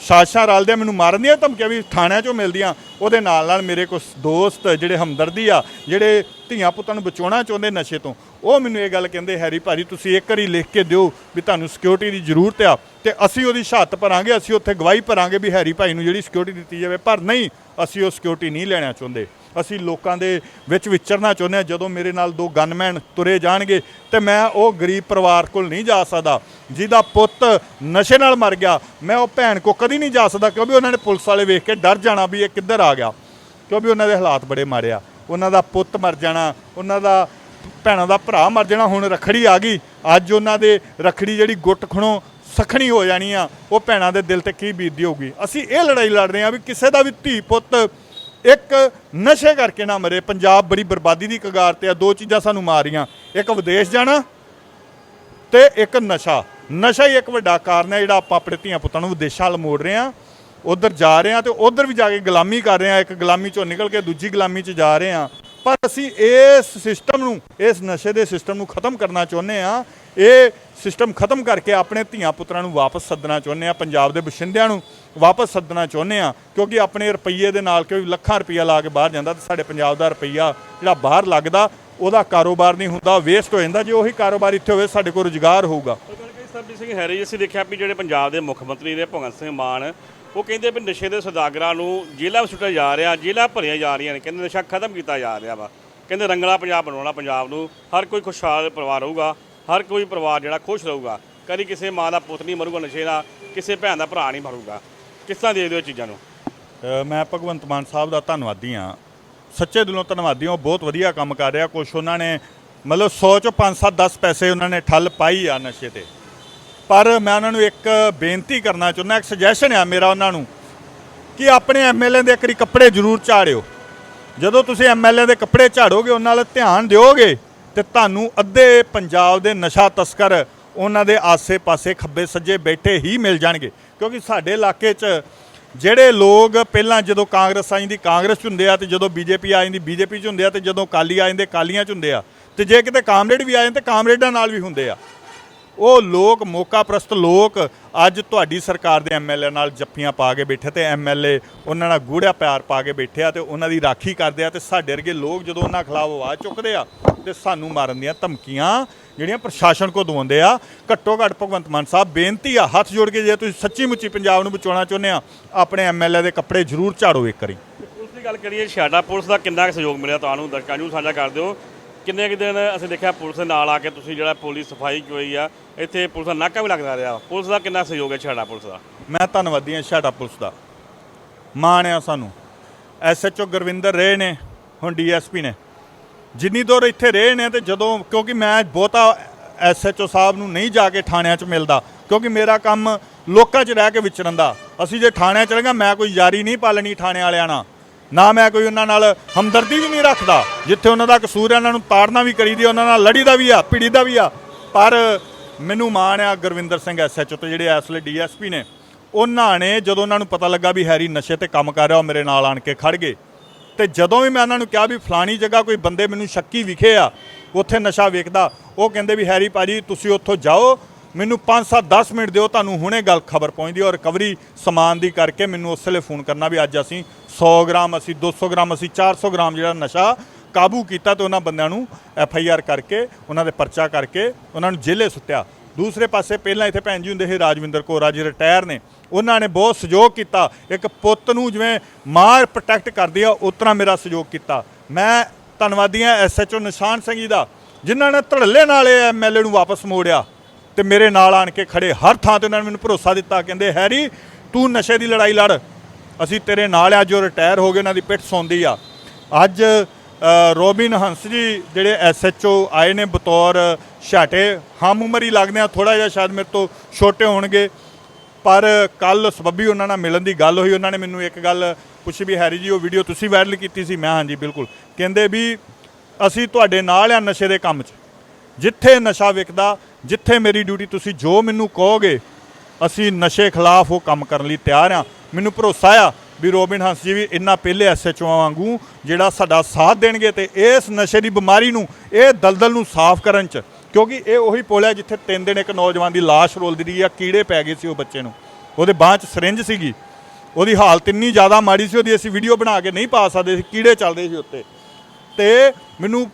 ਸਾਸ਼ਾਂ ਰਲਦੇ ਮੈਨੂੰ ਮਾਰਨ ਦੀਆਂ ਧਮਕੀਆਂ ਵੀ ਥਾਣਿਆਂ 'ਚੋਂ ਮਿਲਦੀਆਂ, ਉਹਦੇ ਨਾਲ ਨਾਲ ਮੇਰੇ ਕੁਝ ਦੋਸਤ ਜਿਹੜੇ ਹਮਦਰਦੀ ਆ, ਜਿਹੜੇ ਧੀਆਂ ਪੁੱਤਾਂ ਨੂੰ ਬਚਾਉਣਾ ਚਾਹੁੰਦੇ ਨਸ਼ੇ ਤੋਂ, ਉਹ ਮੈਨੂੰ ਇਹ ਗੱਲ ਕਹਿੰਦੇ, ਹੈਰੀ ਭਾਜੀ, ਤੁਸੀਂ ਇੱਕ ਵਾਰੀ ਲਿਖ ਕੇ ਦਿਓ ਵੀ ਤੁਹਾਨੂੰ ਸਿਕਿਉਰਿਟੀ ਦੀ ਜ਼ਰੂਰਤ ਆ ਤੇ ਅਸੀਂ ਉਹਦੀ ਸ਼ਹਾਦਤ ਭਰਾਂਗੇ, ਅਸੀਂ ਉੱਥੇ ਗਵਾਹੀ ਭਰਾਂਗੇ ਵੀ ਹੈਰੀ ਭਾਈ ਨੂੰ ਜਿਹੜੀ ਸਿਕਿਉਰਿਟੀ ਦਿੱਤੀ ਜਾਵੇ, ਪਰ ਨਹੀਂ, ਅਸੀਂ ਉਹ ਸਿਕਿਉਰਿਟੀ ਨਹੀਂ ਲੈਣਾ ਚਾਹੁੰਦੇ। ਅਸੀਂ ਲੋਕਾਂ ਦੇ ਵਿੱਚ ਵਿਚਰਨਾ ਚਾਹੁੰਦੇ ਹਾਂ। ਜਦੋਂ ਮੇਰੇ ਨਾਲ ਦੋ ਗਨਮੈਨ ਤੁਰੇ ਜਾਣਗੇ ਤੇ ਮੈਂ ਉਹ ਗਰੀਬ ਪਰਿਵਾਰ ਕੋਲ ਨਹੀਂ ਜਾ ਸਕਦਾ, ਜਿਹਦਾ ਪੁੱਤ ਨਸ਼ੇ ਨਾਲ ਮਰ ਗਿਆ। ਮੈਂ ਉਹ ਭੈਣ ਕੋ ਕਦੀ ਨਹੀਂ ਜਾ ਸਕਦਾ, ਕਿਉਂਕਿ ਉਹਨਾਂ ਨੇ ਪੁਲਿਸ ਵਾਲੇ ਵੇਖ ਕੇ ਡਰ ਜਾਣਾ ਵੀ ਇਹ ਕਿੱਧਰ ਆ ਗਿਆ। ਕਿਉਂਕਿ ਉਹਨਾਂ ਦੇ ਹਾਲਾਤ ਬੜੇ ਮਾੜੇ ਆ। ਉਹਨਾਂ ਦਾ ਪੁੱਤ ਮਰ ਜਾਣਾ, ਉਹਨਾਂ ਦਾ ਭੈਣਾਂ ਦਾ ਭਰਾ ਮਰ ਜਾਣਾ, ਹੁਣ ਰਖੜੀ ਆ ਗਈ। ਅੱਜ ਉਹਨਾਂ ਦੇ ਰਖੜੀ ਜਿਹੜੀ ਗੁੱਟ ਖਣੋ ਸਖਣੀ ਹੋ ਜਾਣੀ ਆ, ਉਹ ਭੈਣਾਂ ਦੇ ਦਿਲ ਤੇ ਕੀ ਬੀਤਦੀ ਹੋਊਗੀ। ਅਸੀਂ ਇਹ ਲੜਾਈ ਲੜ ਰਹੇ ਆ ਵੀ ਕਿਸੇ ਦਾ ਵੀ ਧੀ ਪੁੱਤ ਇੱਕ ਨਸ਼ੇ ਕਰਕੇ ਨਾ ਮਰੇ, ਪੰਜਾਬ ਬੜੀ ਬਰਬਾਦੀ ਦੀ ਕਗਾਰ ਤੇ ਆ, ਦੋ ਚੀਜ਼ਾਂ ਸਾਨੂੰ ਮਾਰੀਆਂ। ਇੱਕ ਵਿਦੇਸ਼ ਜਾਣਾ ਤੇ ਇੱਕ ਨਸ਼ਾ। ਨਸ਼ਾ ਹੀ ਇੱਕ ਵੱਡਾ ਕਾਰਨ ਹੈ, ਜਿਹੜਾ ਆਪਾਂ ਆਪਣੇ ਧੀਆਂ ਪੁੱਤਾਂ ਨੂੰ ਵਿਦੇਸ਼ਾਂ ਵੱਲ ਮੋੜ ਰਹੇ ਆ ਉਧਰ ਜਾ ਰਹੇ ਆ ਤੇ ਉਧਰ ਵੀ ਜਾ ਕੇ ਗੁਲਾਮੀ ਕਰ ਰਹੇ ਆ ਇੱਕ ਗੁਲਾਮੀ ਚੋਂ ਨਿਕਲ ਕੇ ਦੂਜੀ ਗੁਲਾਮੀ 'ਚ ਜਾ ਰਹੇ ਆ ਪਰ ਅਸੀਂ ਇਸ ਸਿਸਟਮ ਨੂੰ, ਇਸ ਨਸ਼ੇ ਦੇ ਸਿਸਟਮ ਨੂੰ ਖਤਮ ਕਰਨਾ ਚਾਹੁੰਦੇ ਆ ਇਹ ਸਿਸਟਮ ਖਤਮ ਕਰਕੇ ਆਪਣੇ ਧੀਆਂ ਪੁੱਤਰਾਂ ਨੂੰ ਵਾਪਸ ਸੱਦਣਾ ਚਾਹੁੰਦੇ ਆ ਪੰਜਾਬ ਦੇ ਬਸ਼ਿੰਦਿਆਂ ਨੂੰ ਵਾਪਸ ਸੱਦਣਾ ਚਾਹੁੰਦੇ ਆ ਕਿਉਂਕਿ ਆਪਣੇ ਰੁਪਈਏ ਦੇ ਨਾਲ ਕੋਈ ਲੱਖਾਂ ਰੁਪਈਆ ਲਾ ਕੇ ਬਾਹਰ ਜਾਂਦਾ ਤੇ ਸਾਡੇ ਪੰਜਾਬ ਦਾ ਰੁਪਈਆ ਜਿਹੜਾ ਬਾਹਰ ਲੱਗਦਾ, ਉਹਦਾ ਕਾਰੋਬਾਰ ਨਹੀਂ ਹੁੰਦਾ ਵੇਸਟ ਹੋ ਜਾਂਦਾ, ਜੇ ਉਹੀ ਕਾਰੋਬਾਰ ਇੱਥੇ ਹੋਵੇ, ਸਾਡੇ ਕੋਲ ਰੁਜ਼ਗਾਰ ਹੋਊਗਾ। ਸਰਬਜੀਤ ਸਿੰਘ ਹੈਰੀ ਅਸੀਂ ਦੇਖਿਆ ਵੀ ਜਿਹੜੇ ਪੰਜਾਬ ਦੇ ਮੁੱਖ ਮੰਤਰੀ ਨੇ, ਭਗਵੰਤ ਸਿੰਘ ਮਾਨ, ਉਹ ਕਹਿੰਦੇ ਵੀ ਨਸ਼ੇ ਦੇ ਸੌਦਾਗਰਾਂ ਨੂੰ ਜੇਲ੍ਹਾਂ ਵਿੱਚ ਸੁੱਟਿਆ ਜਾ ਰਿਹਾ, ਜੇਲ੍ਹਾਂ ਭਰੀਆਂ ਜਾ ਰਹੀਆਂ ਨੇ, ਕਹਿੰਦੇ ਨਸ਼ਾ ਖਤਮ ਕੀਤਾ ਜਾ ਰਿਹਾ ਵਾ। ਕਹਿੰਦੇ ਰੰਗਲਾ ਪੰਜਾਬ ਬਣਾਉਣਾ, ਪੰਜਾਬ ਨੂੰ ਹਰ ਕੋਈ ਖੁਸ਼ਹਾਲ ਪਰਿਵਾਰ ਰਹੂਗਾ ਹਰ ਕੋਈ ਪਰਿਵਾਰ ਜਿਹੜਾ ਖੁਸ਼ ਰਹੂਗਾ, ਕਦੀ ਕਿਸੇ ਮਾਂ ਦਾ ਪੁੱਤ ਨਹੀਂ ਮਰੂਗਾ ਨਸ਼ੇ ਨਾਲ ਕਿਸੇ ਭੈਣ ਦਾ ਭਰਾ ਨਹੀਂ ਮਰੂਗਾ। ਕਿਸ ਤਰ੍ਹਾਂ ਦੇ ਦਿਓ ਚੀਜ਼ਾਂ ਨੂੰ? ਮੈਂ ਭਗਵੰਤ ਮਾਨ ਸਾਹਿਬ ਦਾ ਧੰਨਵਾਦੀ ਹਾਂ। ਸੱਚੇ ਦਿਲੋਂ ਧੰਨਵਾਦੀ ਹਾਂ, ਉਹ ਬਹੁਤ ਵਧੀਆ ਕੰਮ ਕਰ ਰਿਹਾ। ਕੁਛ ਉਹਨਾਂ ਨੇ ਮਤਲਬ 100 ਚੋਂ 5 7 10 ਪੈਸੇ ਉਹਨਾਂ ਨੇ ਠੱਲ ਪਾਈ ਆ ਨਸ਼ੇ ਤੇ। ਪਰ ਮੈਂ ਉਹਨਾਂ ਨੂੰ ਇੱਕ ਬੇਨਤੀ ਕਰਨਾ ਚਾਹੁੰਦਾ, ਇੱਕ ਸੁਜੈਸ਼ਨ ਆ ਮੇਰਾ ਉਹਨਾਂ ਨੂੰ, ਕਿ ਆਪਣੇ ਐਮਐਲਏ ਦੇ ਕਰੀ ਕੱਪੜੇ ਜ਼ਰੂਰ ਝਾੜਿਓ। ਜਦੋਂ ਤੁਸੀਂ ਐਮਐਲਏ ਦੇ ਕੱਪੜੇ ਝਾੜੋਗੇ, ਉਹਨਾਂ ਨਾਲ ਧਿਆਨ ਦਿਓਗੇ ਤੇ ਤੁਹਾਨੂੰ ਅੱਧੇ ਪੰਜਾਬ ਦੇ ਨਸ਼ਾ ਤਸਕਰ ਉਹਨਾਂ ਦੇ ਆਸੇ-ਪਾਸੇ ਖੱਬੇ ਸੱਜੇ ਬੈਠੇ ਹੀ ਮਿਲ ਜਾਣਗੇ। ਕਿਉਂਕਿ ਸਾਡੇ ਇਲਾਕੇ 'ਚ ਜਿਹੜੇ ਲੋਕ ਪਹਿਲਾਂ ਜਦੋਂ ਕਾਂਗਰਸ ਆ ਜਾਂਦੀ ਕਾਂਗਰਸ 'ਚ ਹੁੰਦੇ ਆ ਤੇ ਜਦੋਂ ਬੀਜੇਪੀ ਆ ਜਾਂਦੀ, ਬੀਜੇਪੀ 'ਚ ਹੁੰਦੇ ਆ ਤੇ ਜਦੋਂ ਕਾਲੀ ਆ ਜਾਂਦੇ ਕਾਲੀਆਂ 'ਚ ਹੁੰਦੇ ਆ। ਤੇ ਜੇ ਕਿਤੇ ਕਾਮਰੇਡ ਵੀ ਆ ਜਾਂਦੇ, ਤੇ ਕਾਮਰੇਡਾਂ ਨਾਲ ਵੀ ਹੁੰਦੇ ਆ। ਉਹ ਲੋਕ ਮੌਕਾ ਪ੍ਰਸਤ ਲੋਕ ਅੱਜ ਤੁਹਾਡੀ ਸਰਕਾਰ ਦੇ ਐਮਐਲਏ ਨਾਲ ਜੱਫੀਆਂ ਪਾ ਕੇ ਬੈਠੇ ਤੇ ਐਮਐਲਏ ਉਹਨਾਂ ਨਾਲ ਗੂੜਿਆ ਪਿਆਰ ਪਾ ਕੇ ਬੈਠੇ ਆ ਤੇ ਉਹਨਾਂ ਦੀ ਰਾਖੀ ਕਰਦੇ ਆ ਤੇ ਸਾਡੇ ਵਰਗੇ ਲੋਕ ਜਦੋਂ ਉਹਨਾਂ ਖਿਲਾਫ ਆਵਾਜ਼ ਚੁੱਕਦੇ ਆ ਤੇ ਸਾਨੂੰ ਮਾਰਨ ਦੀਆਂ ਧਮਕੀਆਂ ਜਿਹੜੀਆਂ ਪ੍ਰਸ਼ਾਸਨ ਕੋ ਦਵਾਉਂਦੇ ਆ। ਘੱਟੋ ਘੱਟ ਭਗਵੰਤ ਮਾਨ ਸਾਹਿਬ, ਬੇਨਤੀ ਆ, ਹੱਥ ਜੋੜ ਕੇ ਜੇ ਤੁਸੀਂ ਸੱਚੀ ਮੁੱਚੀ ਪੰਜਾਬ ਨੂੰ ਬਚਾਉਣਾ ਚਾਹੁੰਦੇ ਆ, ਆਪਣੇ ਐਮਐਲਏ ਦੇ ਕੱਪੜੇ ਜ਼ਰੂਰ ਝਾੜੋ ਇੱਕ ਵਾਰੀ। ਪੁਲਿਸ ਦੀ ਗੱਲ ਕਰੀਏ ਛਾੜਾ ਪੁਲਿਸ ਦਾ ਕਿੰਨਾ ਕੁ ਸਹਿਯੋਗ ਮਿਲਿਆ ਤੁਹਾਨੂੰ? ਦਰਸ਼ਕਾਂ ਨੂੰ ਸਾਂਝਾ ਕਰ ਦਿਓ। ਕਿੰਨੇ ਕੁ ਦਿਨ ਅਸੀਂ ਦੇਖਿਆ ਪੁਲਿਸ ਦੇ ਨਾਲ ਆ ਕੇ ਤੁਸੀਂ ਜਿਹੜਾ ਪੁਲਿਸ ਸਫ਼ਾਈ ਹੋਈ ਆ, ਇੱਥੇ ਪੁਲਿਸ ਦਾ ਨਾਕਾ ਵੀ ਲੱਗਦਾ ਰਿਹਾ। ਪੁਲਿਸ ਦਾ ਕਿੰਨਾ ਸਹਿਯੋਗ ਹੈ ਛਾੜਾ ਪੁਲਿਸ ਦਾ? ਮੈਂ ਧੰਨਵਾਦੀ ਹਾਂ ਛਾਟਾ ਪੁਲਿਸ ਦਾ। ਮਾਣ ਆ ਸਾਨੂੰ। ਐਸਐਚਓ ਗੁਰਵਿੰਦਰ ਰਹੇ ਨੇ, ਹੁਣ ਡੀਐਸਪੀ ਨੇ। ਜਿੰਨੀ ਦੂਰ ਇੱਥੇ ਰਹੇ ਨੇ ਤੇ ਜਦੋਂ, ਕਿਉਂਕਿ ਮੈਂ ਬਹੁਤਾ ਐਸਐਚਓ ਸਾਹਿਬ ਨੂੰ ਨਹੀਂ ਜਾ ਕੇ ਥਾਣਿਆਂ 'ਚ ਮਿਲਦਾ, ਕਿਉਂਕਿ ਮੇਰਾ ਕੰਮ ਲੋਕਾਂ 'ਚ ਰਹਿ ਕੇ ਵਿਚਰਨ ਦਾ। ਅਸੀਂ ਜੇ ਥਾਣਿਆਂ 'ਚ ਰਹਾਂਗਾ ਮੈਂ ਕੋਈ ਯਾਰੀ ਨਹੀਂ ਪਾਲਣੀ ਥਾਣੇ ਵਾਲਿਆਂ ਨਾਲ। ਨਾ ਮੈਂ ਕੋਈ ਉਹਨਾਂ ਨਾਲ ਹਮਦਰਦੀ ਵੀ ਨਹੀਂ ਰੱਖਦਾ, ਜਿੱਥੇ ਉਹਨਾਂ ਦਾ ਕਸੂਰ ਹੈ, ਉਹਨਾਂ ਨੂੰ ਤਾੜਨਾ ਵੀ ਕਰੀਦੀ ਉਹਨਾਂ ਨਾਲ ਲੜੀ ਦਾ ਵੀ ਆ, ਭਿੜੀ ਦਾ ਵੀ ਆ। ਪਰ ਮੈਨੂੰ ਮਾਣ ਆ ਗੁਰਵਿੰਦਰ ਸਿੰਘ ਐਸਐਚਓ ਤੇ ਜਿਹੜੇ ਇਸ ਵੇਲੇ ਡੀਐਸਪੀ ਨੇ, ਉਹਨਾਂ ਨੇ ਜਦੋਂ ਉਹਨਾਂ ਨੂੰ ਪਤਾ ਲੱਗਾ ਵੀ ਹੈਰੀ ਨਸ਼ੇ ਤੇ ਕੰਮ ਕਰ ਰਿਹਾ, ਉਹ ਮੇਰੇ ਨਾਲ ਆਣ ਕੇ ਖੜ ਗਏ। ਤੇ ਜਦੋਂ ਵੀ ਮੈਂ ਉਹਨਾਂ ਨੂੰ ਕਿਹਾ ਵੀ ਫਲਾਣੀ ਜਗ੍ਹਾ ਕੋਈ ਬੰਦੇ ਮੈਨੂੰ ਸ਼ੱਕੀ ਵਿਖੇ ਆ, ਉੱਥੇ ਨਸ਼ਾ ਵੇਖਦਾ, ਉਹ ਕਹਿੰਦੇ ਵੀ ਹੈਰੀ ਭਾਜੀ, ਤੁਸੀਂ ਉੱਥੋਂ ਜਾਓ ਮੈਨੂੰ 5-7 10 ਮਿੰਟ ਦਿਓ, ਤੁਹਾਨੂੰ ਹੁਣੇ ਗੱਲ ਖਬਰ ਪਹੁੰਚਦੀ ਔਰ ਰਿਕਵਰੀ ਸਮਾਨ ਦੀ ਕਰਕੇ ਮੈਨੂੰ ਉਸ ਵੇਲੇ ਫੋਨ ਕਰਨਾ ਵੀ ਅੱਜ ਅਸੀਂ 100 ਗ੍ਰਾਮ, ਅਸੀਂ 200 ਗ੍ਰਾਮ, ਅਸੀਂ 400 ਗ੍ਰਾਮ ਜਿਹੜਾ ਨਸ਼ਾ ਕਾਬੂ ਕੀਤਾ ਤੇ ਉਹਨਾਂ ਬੰਦਿਆਂ ਨੂੰ ਐਫ ਆਈ ਆਰ ਕਰਕੇ, ਉਹਨਾਂ ਦੇ ਪਰਚਾ ਕਰਕੇ, ਉਹਨਾਂ ਨੂੰ ਜੇਲੇ ਸੁੱਟਿਆ। ਦੂਸਰੇ ਪਾਸੇ ਪਹਿਲਾਂ ਇੱਥੇ ਭੈਣ ਜੀ ਹੁੰਦੇ ਸੀ ਰਾਜਵਿੰਦਰ ਕੌਰ ਅੱਜ ਰਿਟਾਇਰ ਨੇ। ਉਹਨਾਂ ਨੇ ਬਹੁਤ ਸਹਿਯੋਗ ਕੀਤਾ। ਇੱਕ ਪੁੱਤ ਨੂੰ ਜਿਵੇਂ ਮਾਂ ਪ੍ਰੋਟੈਕਟ ਕਰਦੀ ਆ, ਉਸ ਤਰ੍ਹਾਂ ਮੇਰਾ ਸਹਿਯੋਗ ਕੀਤਾ। ਮੈਂ ਧੰਨਵਾਦੀ ਹਾਂ ਐਸਐਚਓ ਨਿਸ਼ਾਨ ਸਿੰਘ ਜੀ ਦਾ, ਜਿਨ੍ਹਾਂ ਨੇ ਧੜੱਲੇ ਨਾਲ ਇਹ ਐਮਐਲਏ ਨੂੰ ਵਾਪਸ ਮੋੜਿਆ। ਤੇ ਮੇਰੇ ਨਾਲ ਆਣ ਕੇ ਖੜੇ ਹਰ ਥਾਂ ਤੇ ਉਹਨਾਂ ਨੇ ਮੈਨੂੰ ਭਰੋਸਾ ਦਿੱਤਾ, ਕਹਿੰਦੇ, ਹੈਰੀ, ਤੂੰ ਨਸ਼ੇ ਦੀ ਲੜਾਈ ਲੜ। ਅਸੀਂ ਤੇਰੇ ਨਾਲ ਆ, ਜੋ ਰਿਟਾਇਰ ਹੋ ਗਏ, ਉਹਨਾਂ ਦੀ ਪਿੱਠ ਸੌਂਦੀ ਆ। ਅੱਜ ਰੋਬਿਨ ਹੰਸ ਜੀ ਜਿਹੜੇ ਐਸਐਚਓ ਆਏ ਨੇ ਬਤੌਰ ਛਾਟੇ, ਹਮ ਉਮਰ ਹੀ ਲੱਗਦੇ ਆ ਥੋੜਾ ਜਿਹਾ ਸ਼ਾਇਦ ਮੇਰੇ ਤੋਂ ਛੋਟੇ ਹੋਣਗੇ। ਪਰ ਕੱਲ ਸਬੱਬੀ ਉਹਨਾਂ ਨਾਲ ਮਿਲਣ ਦੀ ਗੱਲ ਹੋਈ, ਉਹਨਾਂ ਨੇ ਮੈਨੂੰ ਇੱਕ ਗੱਲ ਪੁੱਛੀ ਵੀ, ਹੈਰੀ ਜੀ, ਉਹ ਵੀਡੀਓ ਤੁਸੀਂ ਵਾਇਰਲ ਕੀਤੀ ਸੀ? ਮੈਂ, ਹਾਂਜੀ, ਬਿਲਕੁਲ। ਕਹਿੰਦੇ ਵੀ, ਅਸੀਂ ਤੁਹਾਡੇ ਨਾਲ ਆ ਨਸ਼ੇ ਦੇ ਕੰਮ 'ਚ। ਜਿੱਥੇ ਨਸ਼ਾ ਵਿਕਦਾ ਜਿੱਥੇ ਮੇਰੀ ਡਿਊਟੀ ਤੁਸੀਂ ਜੋ ਮੈਨੂੰ ਕਹੋਗੇ, ਅਸੀਂ ਨਸ਼ੇ ਖਿਲਾਫ ਉਹ ਕੰਮ ਕਰਨ ਲਈ ਤਿਆਰ ਆ ਮੈਨੂੰ ਭਰੋਸਾ ਆ ਵੀ ਰੋਬਿਨ ਹੰਸ ਜੀ ਵੀ ਇੰਨਾ ਪਹਿਲੇ ਐਸਐਚਓ ਵਾਂਗੂ ਜਿਹੜਾ ਸਾਡਾ ਸਾਥ ਦੇਣਗੇ ਤੇ ਇਸ ਨਸ਼ੇ ਦੀ ਬਿਮਾਰੀ ਨੂੰ, ਇਹ ਦਲਦਲ ਨੂੰ ਸਾਫ਼ ਕਰਨ 'ਚ, ਕਿਉਂਕਿ ਇਹ ਉਹੀ ਪੁਲ ਹੈ ਜਿੱਥੇ ਤਿੰਨ ਦਿਨ ਇੱਕ ਨੌਜਵਾਨ ਦੀ ਲਾਸ਼ ਰੋਲਦੀ ਰਹੀ ਆ, ਕੀੜੇ ਪੈ ਗਏ ਸੀ ਉਹ ਬੱਚੇ ਨੂੰ। ਉਹਦੇ ਬਾਂਹ 'ਚ ਸਿਰਿੰਜ ਸੀਗੀ। ਉਹਦੀ ਹਾਲਤ ਇੰਨੀ ਜ਼ਿਆਦਾ ਮਾੜੀ ਸੀ, ਉਹਦੀ ਅਸੀਂ ਵੀਡੀਓ ਬਣਾ ਕੇ ਨਹੀਂ ਪਾ ਸਕਦੇ ਸੀ, ਕੀੜੇ ਚੱਲਦੇ ਸੀ ਉੱਤੇ। ਤੇ ਮੈਨੂੰ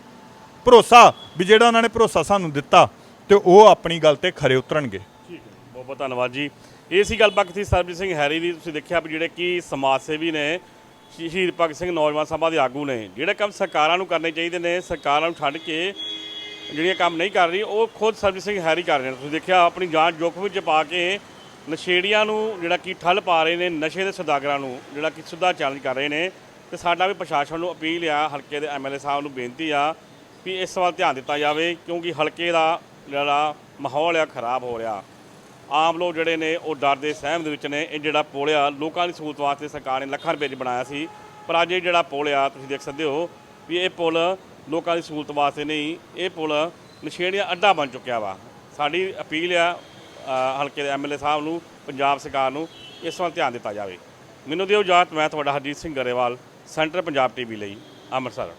ਭਰੋਸਾ ਵੀ ਜਿਹੜਾ ਉਹਨਾਂ ਨੇ ਭਰੋਸਾ ਸਾਨੂੰ ਦਿੱਤਾ ਤੇ ਉਹ ਆਪਣੀ ਗੱਲ ਤੇ ਖਰੇ ਉਤਰਨਗੇ। ਠੀਕ ਹੈ। ਬਹੁਤ ਬਹੁਤ ਧੰਨਵਾਦ ਜੀ। ਇਹ ਸੀ ਗੱਲਬਾਤ ਸੀ ਸਰਬਜੀਤ ਸਿੰਘ ਹੈਰੀ ਦੀ। ਤੁਸੀਂ ਦੇਖਿਆ ਵੀ ਜਿਹੜੇ ਕਿ ਸਮਾਜ ਸੇਵੀ ਨੇ ਸ਼ਹੀਦ ਭਗਤ ਸਿੰਘ ਨੌਜਵਾਨ ਸਭਾ ਦੇ ਆਗੂ ਨੇ, ਜਿਹੜੇ ਕੰਮ ਸਰਕਾਰਾਂ ਨੂੰ ਕਰਨੇ ਚਾਹੀਦੇ ਨੇ, ਸਰਕਾਰਾਂ ਨੂੰ ਛੱਡ ਕੇ ਜਿਹੜੀਆਂ ਕੰਮ ਨਹੀਂ ਕਰ ਰਹੀ, ਉਹ ਖੁਦ ਸਰਬਜੀਤ ਸਿੰਘ ਹੈਰੀ ਕਰ ਰਹੇ ਨੇ। ਤੁਸੀਂ ਦੇਖਿਆ ਆਪਣੀ ਜਾਨ ਜੋਖਮ ਵਿੱਚ ਪਾ ਕੇ ਨਸ਼ੇੜੀਆਂ ਨੂੰ ਜਿਹੜਾ ਕਿ ਠੱਲ ਪਾ ਰਹੇ ਨੇ, ਨਸ਼ੇ ਦੇ ਸੌਦਾਗਰਾਂ ਨੂੰ ਜਿਹੜਾ ਕਿ ਸਿੱਧਾ ਚੈਲੰਜ ਕਰ ਰਹੇ ਨੇ। ਤੇ ਸਾਡਾ ਵੀ ਪ੍ਰਸ਼ਾਸਨ ਨੂੰ ਅਪੀਲ ਆ, ਹਲਕੇ ਦੇ ਐਮਐਲਏ ਸਾਹਿਬ ਨੂੰ ਬੇਨਤੀ ਆ ਵੀ ਇਸ ਵੱਲ ਧਿਆਨ ਦਿੱਤਾ ਜਾਵੇ, ਕਿਉਂਕਿ ਹਲਕੇ ਦਾ ਜਿਹੜਾ ਮਾਹੌਲ ਆ, ਖਰਾਬ ਹੋ ਰਿਹਾ। ਆਮ ਲੋਕ ਜਿਹੜੇ ਨੇ, ਉਹ ਡਰ ਦੇ ਸਹਿਮ ਦੇ ਵਿੱਚ ਨੇ, ਇਹ ਜਿਹੜਾ ਪੁਲ ਆ, ਲੋਕਾਂ ਦੀ ਸਹੂਲਤ ਵਾਸਤੇ ਸਰਕਾਰ ਨੇ ਲੱਖਾਂ ਰੁਪਏ 'ਚ ਬਣਾਇਆ ਸੀ। ਪਰ ਅੱਜ ਇਹ ਜਿਹੜਾ ਪੁਲ ਆ, ਤੁਸੀਂ ਦੇਖ ਸਕਦੇ ਹੋ ਵੀ ਇਹ ਪੁਲ ਲੋਕਾਂ ਦੀ ਸਹੂਲਤ ਵਾਸਤੇ ਨਹੀਂ, ਇਹ ਪੁਲ ਨਸ਼ੇੜੀਆਂ ਅੱਡਾ ਬਣ ਚੁੱਕਿਆ ਵਾ। ਸਾਡੀ ਅਪੀਲ ਆ ਹਲਕੇ ਦੇ ਐਮਐਲਏ ਸਾਹਿਬ ਨੂੰ, ਪੰਜਾਬ ਸਰਕਾਰ ਨੂੰ, ਇਸ ਵੱਲ ਧਿਆਨ ਦਿੱਤਾ ਜਾਵੇ। ਮੈਨੂੰ ਦਿਓ ਇਜਾਜ਼ਤ, ਮੈਂ ਤੁਹਾਡਾ ਹਰਜੀਤ ਸਿੰਘ ਗਰੇਵਾਲ, ਸੈਂਟਰ ਪੰਜਾਬ ਟੀਵੀ ਲਈ, ਅੰਮ੍ਰਿਤਸਰ।